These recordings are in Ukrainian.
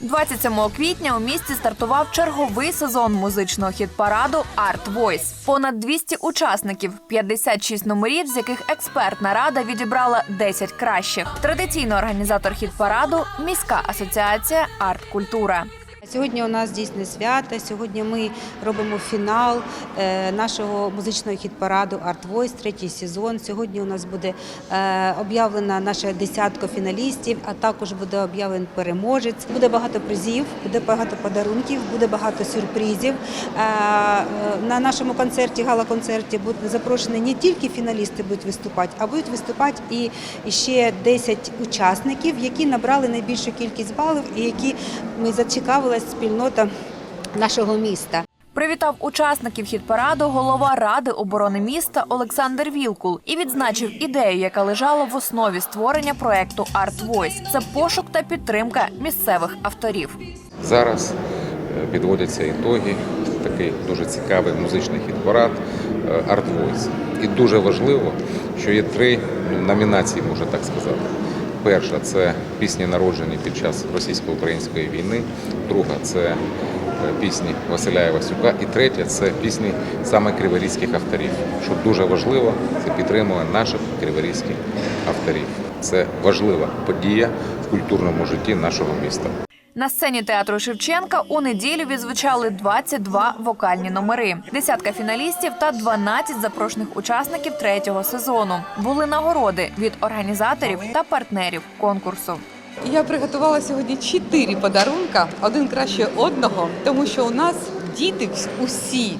27 квітня у місті стартував черговий сезон музичного хіт-параду Art Voice. Понад 200 учасників, 56 номерів, з яких експертна рада відібрала 10 кращих. Традиційно організатор хіт-параду міська асоціація Арт Культура. Сьогодні у нас дійсне свято. Сьогодні ми робимо фінал е, нашого музичного хіт-параду Art Voice, третій сезон. Сьогодні у нас буде е, об'явлена наша десятка фіналістів, а також буде об'явлений переможець. Буде багато призів, буде багато подарунків, буде багато сюрпризів. Е, На нашому концерті, гала-концерті, будуть запрошені не тільки фіналісти будуть виступати, а будуть виступати і ще 10 учасників, які набрали найбільшу кількість балів і які ми зацікавилась спільнота нашого міста. Привітав учасників хіт-параду голова ради оборони міста Олександр Вілкул і відзначив ідею, яка лежала в основі створення проекту Art Voice. Це пошук та підтримка місцевих авторів. Зараз е, підводяться ітоги. Такий дуже цікавий музичний хіт-парад е, Art Voice. І дуже важливо, що є три ну, номінації, можна так сказати. Перша це пісні народжені під час російсько-української війни. Друга це е, пісні Василя Івасюка. І третя це пісні саме криворізьких авторів. Що дуже важливо, це підтримує наших криворізьких авторів. Це важлива подія в культурному житті нашого міста. На сцені театру Шевченка у неділю відзвучали 22 вокальні номери, десятка фіналістів та 12 запрошених учасників третього сезону. Були нагороди від організаторів та партнерів конкурсу. Я приготувала сьогодні чотири подарунка, один краще одного, тому що у нас діти усі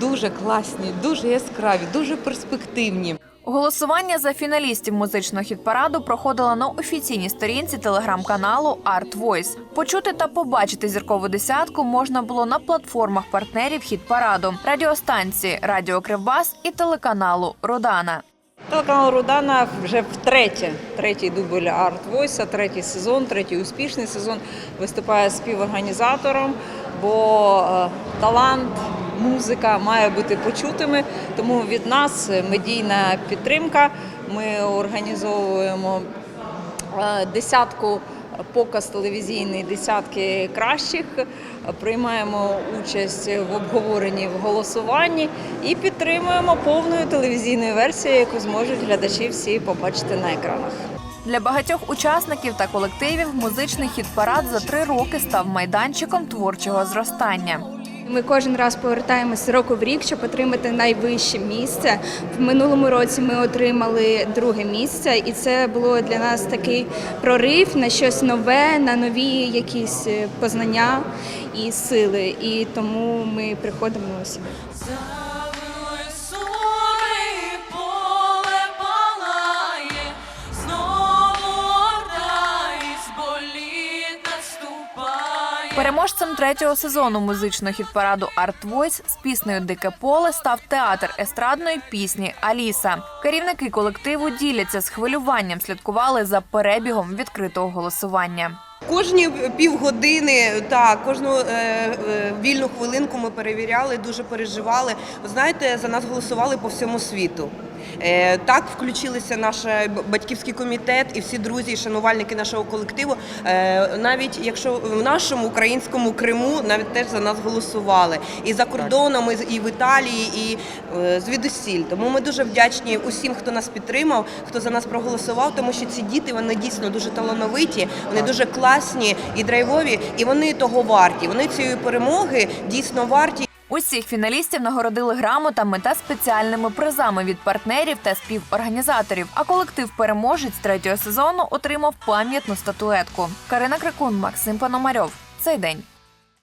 дуже класні, дуже яскраві, дуже перспективні. Голосування за фіналістів музичного хіт-параду проходило на офіційній сторінці телеграм-каналу Art Voice. Почути та побачити зіркову десятку можна було на платформах партнерів хіт-параду, радіостанції Радіо Кривбас і телеканалу Родана. Телеканал Рудана вже втретє, третій дубль Арт Войса, третій сезон, третій успішний сезон виступає співорганізатором, бо е, талант, музика має бути почутими. Тому від нас медійна підтримка. Ми організовуємо е, десятку показ телевізійний десятки кращих. Приймаємо участь в обговоренні в голосуванні і підтримуємо повною телевізійною версією, яку зможуть глядачі всі побачити на екранах. Для багатьох учасників та колективів музичний хіт-парад за три роки став майданчиком творчого зростання. Ми кожен раз повертаємося року в рік, щоб отримати найвище місце. В минулому році ми отримали друге місце, і це було для нас такий прорив на щось нове, на нові якісь е, познання і сили. І тому ми приходимо сюди. Переможцем третього сезону музичного хіт-параду Art Voice з піснею Дике поле став театр естрадної пісні Аліса. Керівники колективу діляться з хвилюванням, слідкували за перебігом відкритого голосування. Кожні півгодини, так, кожну е, е, вільну хвилинку ми перевіряли, дуже переживали. Знаєте, за нас голосували по всьому світу. Е, так включилися наш батьківський комітет і всі друзі, і шанувальники нашого колективу. Е, навіть якщо в нашому українському Криму навіть теж за нас голосували. І за кордоном, і- в Італії, і е, звідусіль. Тому ми дуже вдячні усім, хто нас підтримав, хто за нас проголосував, тому що ці діти вони дійсно дуже талановиті, вони дуже класні і драйвові, і вони того варті. Вони цієї перемоги дійсно варті. Усіх фіналістів нагородили грамотами та спеціальними призами від партнерів та співорганізаторів. А колектив переможець третього сезону отримав пам'ятну статуетку. Карина Крикун, Максим Пономарьов. Цей день.